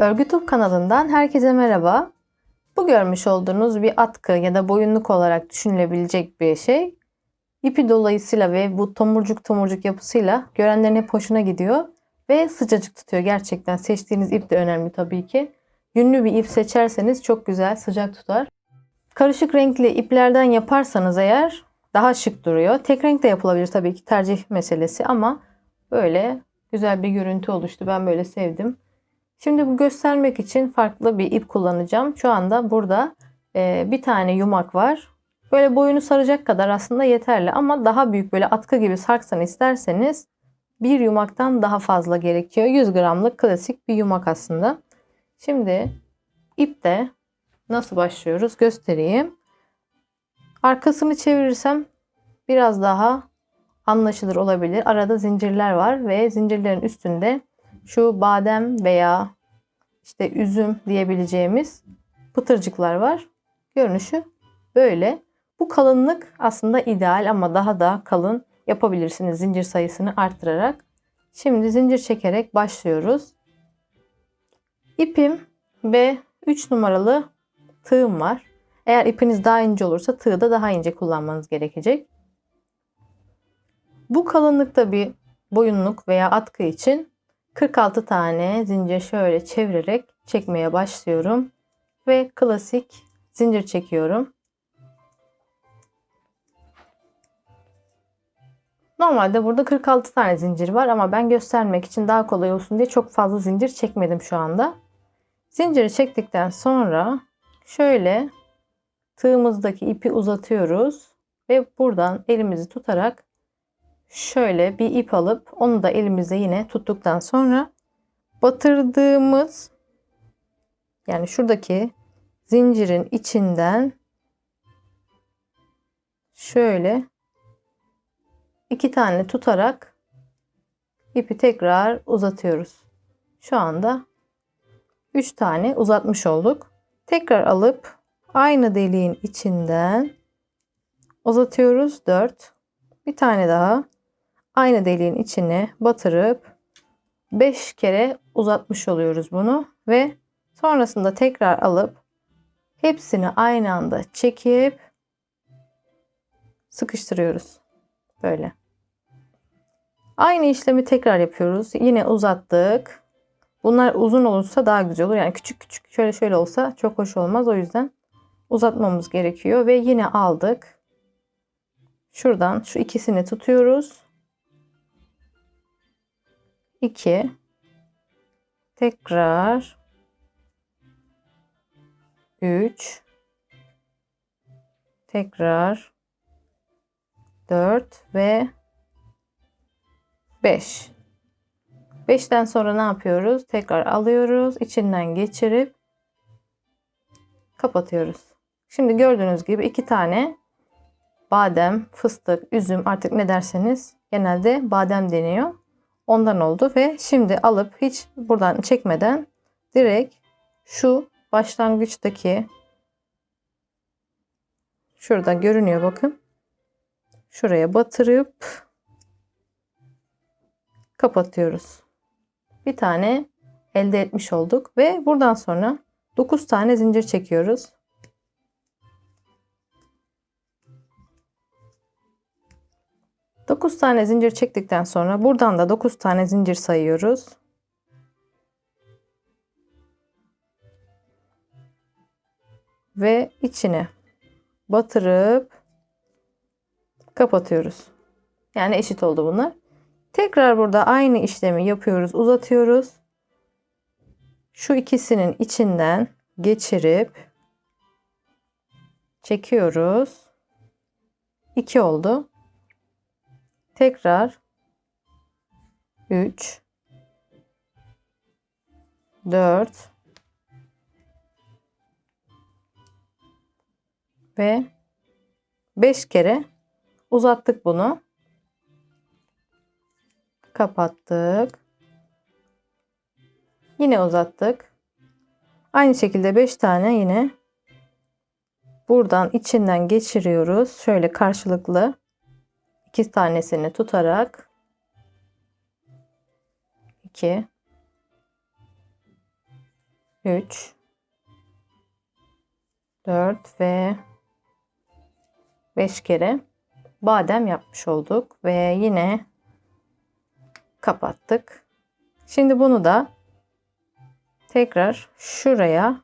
Örgütüp kanalından herkese merhaba. Bu görmüş olduğunuz bir atkı ya da boyunluk olarak düşünülebilecek bir şey. İpi dolayısıyla ve bu tomurcuk tomurcuk yapısıyla görenlerin hep hoşuna gidiyor. Ve sıcacık tutuyor gerçekten. Seçtiğiniz ip de önemli tabii ki. Yünlü bir ip seçerseniz çok güzel sıcak tutar. Karışık renkli iplerden yaparsanız eğer daha şık duruyor. Tek renk de yapılabilir tabii ki tercih meselesi ama böyle güzel bir görüntü oluştu. Ben böyle sevdim. Şimdi bu göstermek için farklı bir ip kullanacağım. Şu anda burada e, bir tane yumak var. Böyle boyunu saracak kadar aslında yeterli ama daha büyük böyle atkı gibi sarksan isterseniz bir yumaktan daha fazla gerekiyor. 100 gramlık klasik bir yumak aslında. Şimdi ipte nasıl başlıyoruz göstereyim. Arkasını çevirirsem biraz daha anlaşılır olabilir. Arada zincirler var ve zincirlerin üstünde şu badem veya işte üzüm diyebileceğimiz pıtırcıklar var. Görünüşü böyle. Bu kalınlık aslında ideal ama daha da kalın yapabilirsiniz zincir sayısını arttırarak. Şimdi zincir çekerek başlıyoruz. İpim ve 3 numaralı tığım var. Eğer ipiniz daha ince olursa tığı da daha ince kullanmanız gerekecek. Bu kalınlıkta bir boyunluk veya atkı için 46 tane zincir şöyle çevirerek çekmeye başlıyorum. Ve klasik zincir çekiyorum. Normalde burada 46 tane zincir var ama ben göstermek için daha kolay olsun diye çok fazla zincir çekmedim şu anda. Zinciri çektikten sonra şöyle tığımızdaki ipi uzatıyoruz ve buradan elimizi tutarak şöyle bir ip alıp onu da elimize yine tuttuktan sonra batırdığımız yani şuradaki zincirin içinden şöyle iki tane tutarak ipi tekrar uzatıyoruz. Şu anda 3 tane uzatmış olduk. Tekrar alıp aynı deliğin içinden uzatıyoruz 4. Bir tane daha aynı deliğin içine batırıp 5 kere uzatmış oluyoruz bunu ve sonrasında tekrar alıp hepsini aynı anda çekip sıkıştırıyoruz. Böyle. Aynı işlemi tekrar yapıyoruz. Yine uzattık. Bunlar uzun olursa daha güzel olur. Yani küçük küçük şöyle şöyle olsa çok hoş olmaz. O yüzden uzatmamız gerekiyor ve yine aldık. Şuradan şu ikisini tutuyoruz. 2 tekrar 3 tekrar 4 ve 5 5'ten sonra ne yapıyoruz? Tekrar alıyoruz. içinden geçirip kapatıyoruz. Şimdi gördüğünüz gibi iki tane badem, fıstık, üzüm artık ne derseniz genelde badem deniyor. Ondan oldu ve şimdi alıp hiç buradan çekmeden direkt şu başlangıçtaki şurada görünüyor bakın. Şuraya batırıp kapatıyoruz. Bir tane elde etmiş olduk ve buradan sonra 9 tane zincir çekiyoruz. 9 tane zincir çektikten sonra buradan da 9 tane zincir sayıyoruz. Ve içine batırıp kapatıyoruz. Yani eşit oldu bunlar. Tekrar burada aynı işlemi yapıyoruz, uzatıyoruz. Şu ikisinin içinden geçirip çekiyoruz. 2 oldu. Tekrar 3 4 ve 5 kere uzattık bunu. Kapattık. Yine uzattık. Aynı şekilde 5 tane yine buradan içinden geçiriyoruz. Şöyle karşılıklı iki tanesini tutarak 2 3 4 ve 5 kere badem yapmış olduk ve yine kapattık. Şimdi bunu da tekrar şuraya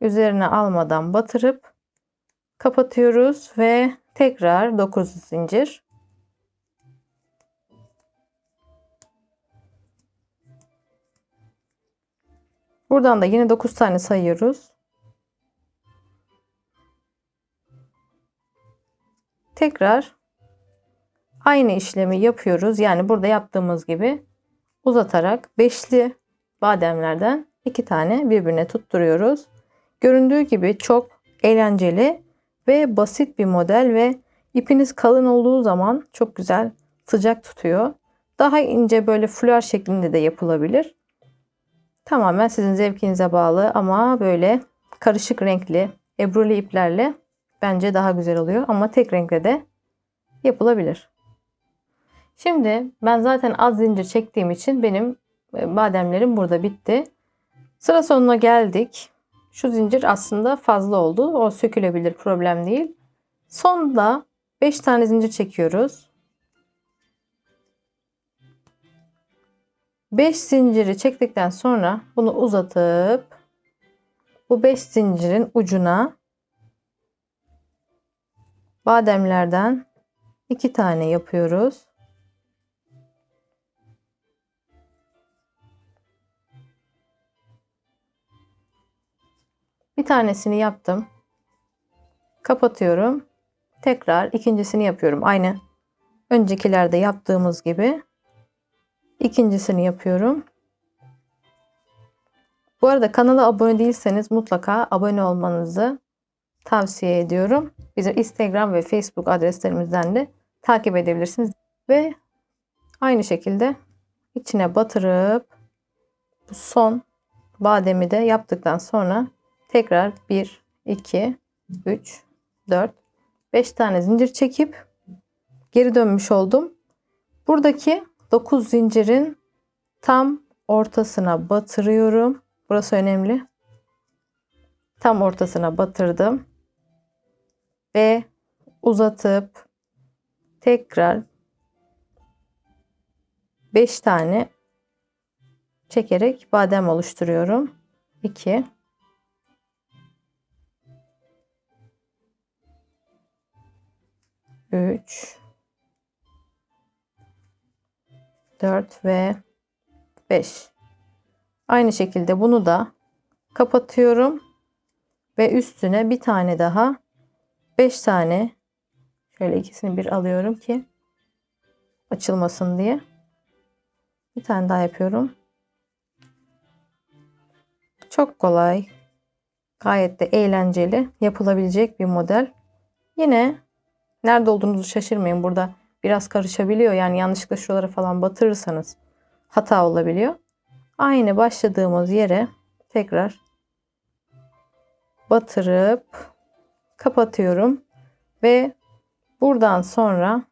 üzerine almadan batırıp kapatıyoruz ve tekrar 9 zincir. Buradan da yine 9 tane sayıyoruz. Tekrar aynı işlemi yapıyoruz. Yani burada yaptığımız gibi uzatarak beşli bademlerden iki tane birbirine tutturuyoruz. Göründüğü gibi çok eğlenceli ve basit bir model ve ipiniz kalın olduğu zaman çok güzel sıcak tutuyor. Daha ince böyle fular şeklinde de yapılabilir. Tamamen sizin zevkinize bağlı ama böyle karışık renkli ebruli iplerle bence daha güzel oluyor ama tek renkle de yapılabilir. Şimdi ben zaten az zincir çektiğim için benim e, bademlerim burada bitti. Sıra sonuna geldik. Şu zincir aslında fazla oldu. O sökülebilir problem değil. Sonda 5 tane zincir çekiyoruz. 5 zinciri çektikten sonra bunu uzatıp bu 5 zincirin ucuna bademlerden 2 tane yapıyoruz. Bir tanesini yaptım. Kapatıyorum. Tekrar ikincisini yapıyorum. Aynı öncekilerde yaptığımız gibi. İkincisini yapıyorum. Bu arada kanala abone değilseniz mutlaka abone olmanızı tavsiye ediyorum. Bizim Instagram ve Facebook adreslerimizden de takip edebilirsiniz. Ve aynı şekilde içine batırıp bu son bademi de yaptıktan sonra tekrar 1, 2, 3, 4, 5 tane zincir çekip geri dönmüş oldum. Buradaki 9 zincirin tam ortasına batırıyorum. Burası önemli. Tam ortasına batırdım. Ve uzatıp tekrar 5 tane çekerek badem oluşturuyorum. 2 3 4 ve 5 aynı şekilde bunu da kapatıyorum ve üstüne bir tane daha 5 tane şöyle ikisini bir alıyorum ki açılmasın diye. Bir tane daha yapıyorum. Çok kolay gayet de eğlenceli yapılabilecek bir model. Yine Nerede olduğunuzu şaşırmayın. Burada biraz karışabiliyor. Yani yanlışlıkla şuralara falan batırırsanız hata olabiliyor. Aynı başladığımız yere tekrar batırıp kapatıyorum ve buradan sonra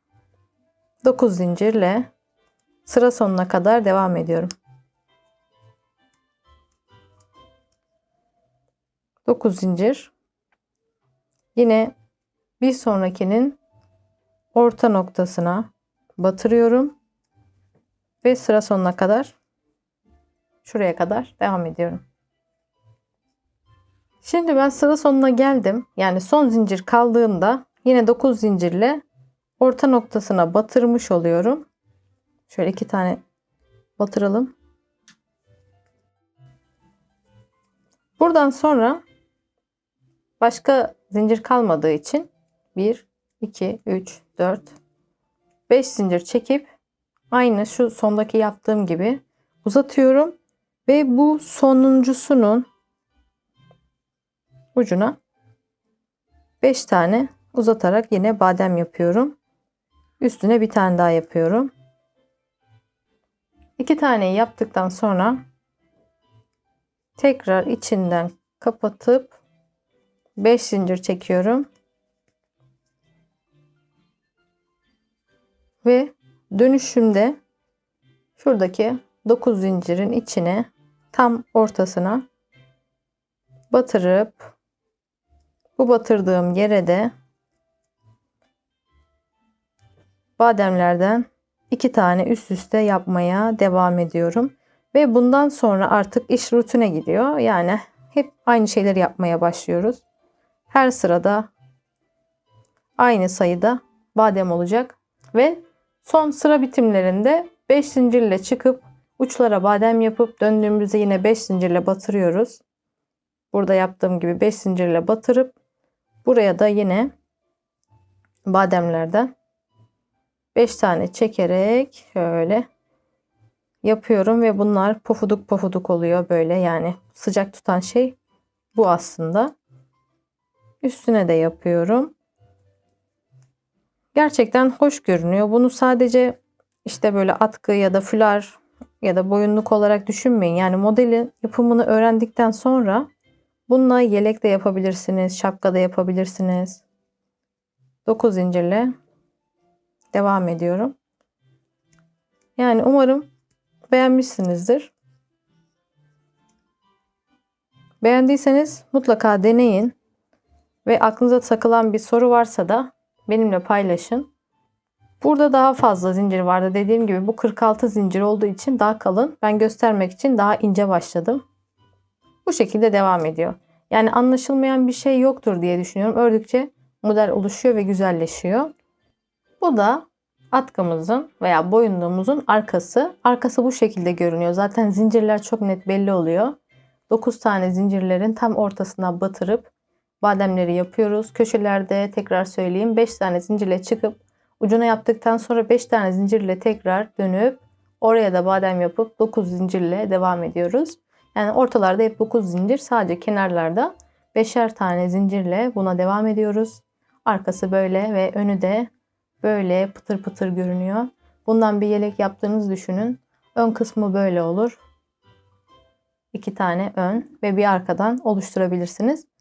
9 zincirle sıra sonuna kadar devam ediyorum. 9 zincir. Yine bir sonrakinin orta noktasına batırıyorum ve sıra sonuna kadar şuraya kadar devam ediyorum. Şimdi ben sıra sonuna geldim. Yani son zincir kaldığında yine 9 zincirle orta noktasına batırmış oluyorum. Şöyle iki tane batıralım. Buradan sonra başka zincir kalmadığı için 1 2 3 4 5 zincir çekip aynı şu sondaki yaptığım gibi uzatıyorum ve bu sonuncusunun ucuna 5 tane uzatarak yine badem yapıyorum. Üstüne bir tane daha yapıyorum. 2 tane yaptıktan sonra tekrar içinden kapatıp 5 zincir çekiyorum. Ve dönüşümde şuradaki 9 zincirin içine tam ortasına batırıp bu batırdığım yere de bademlerden iki tane üst üste yapmaya devam ediyorum. Ve bundan sonra artık iş rutine gidiyor. Yani hep aynı şeyleri yapmaya başlıyoruz. Her sırada aynı sayıda badem olacak ve son sıra bitimlerinde 5 zincirle çıkıp uçlara badem yapıp döndüğümüzde yine 5 zincirle batırıyoruz. Burada yaptığım gibi 5 zincirle batırıp buraya da yine bademlerden 5 tane çekerek şöyle yapıyorum ve bunlar pofuduk pofuduk oluyor böyle yani sıcak tutan şey bu aslında. Üstüne de yapıyorum. Gerçekten hoş görünüyor. Bunu sadece işte böyle atkı ya da fular ya da boyunluk olarak düşünmeyin. Yani modelin yapımını öğrendikten sonra bununla yelek de yapabilirsiniz, şapka da yapabilirsiniz. 9 zincirle devam ediyorum. Yani umarım beğenmişsinizdir. Beğendiyseniz mutlaka deneyin ve aklınıza takılan bir soru varsa da benimle paylaşın. Burada daha fazla zincir vardı. Dediğim gibi bu 46 zincir olduğu için daha kalın. Ben göstermek için daha ince başladım. Bu şekilde devam ediyor. Yani anlaşılmayan bir şey yoktur diye düşünüyorum. Ördükçe model oluşuyor ve güzelleşiyor. Bu da atkımızın veya boyunluğumuzun arkası. Arkası bu şekilde görünüyor. Zaten zincirler çok net belli oluyor. 9 tane zincirlerin tam ortasına batırıp bademleri yapıyoruz. Köşelerde tekrar söyleyeyim 5 tane zincirle çıkıp ucuna yaptıktan sonra 5 tane zincirle tekrar dönüp oraya da badem yapıp 9 zincirle devam ediyoruz. Yani ortalarda hep 9 zincir sadece kenarlarda 5'er tane zincirle buna devam ediyoruz. Arkası böyle ve önü de böyle pıtır pıtır görünüyor. Bundan bir yelek yaptığınızı düşünün. Ön kısmı böyle olur. İki tane ön ve bir arkadan oluşturabilirsiniz.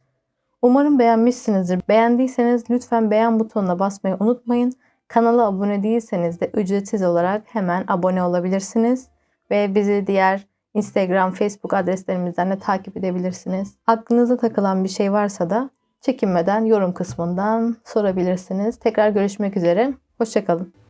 Umarım beğenmişsinizdir. Beğendiyseniz lütfen beğen butonuna basmayı unutmayın. Kanala abone değilseniz de ücretsiz olarak hemen abone olabilirsiniz. Ve bizi diğer Instagram, Facebook adreslerimizden de takip edebilirsiniz. Aklınıza takılan bir şey varsa da çekinmeden yorum kısmından sorabilirsiniz. Tekrar görüşmek üzere. Hoşçakalın.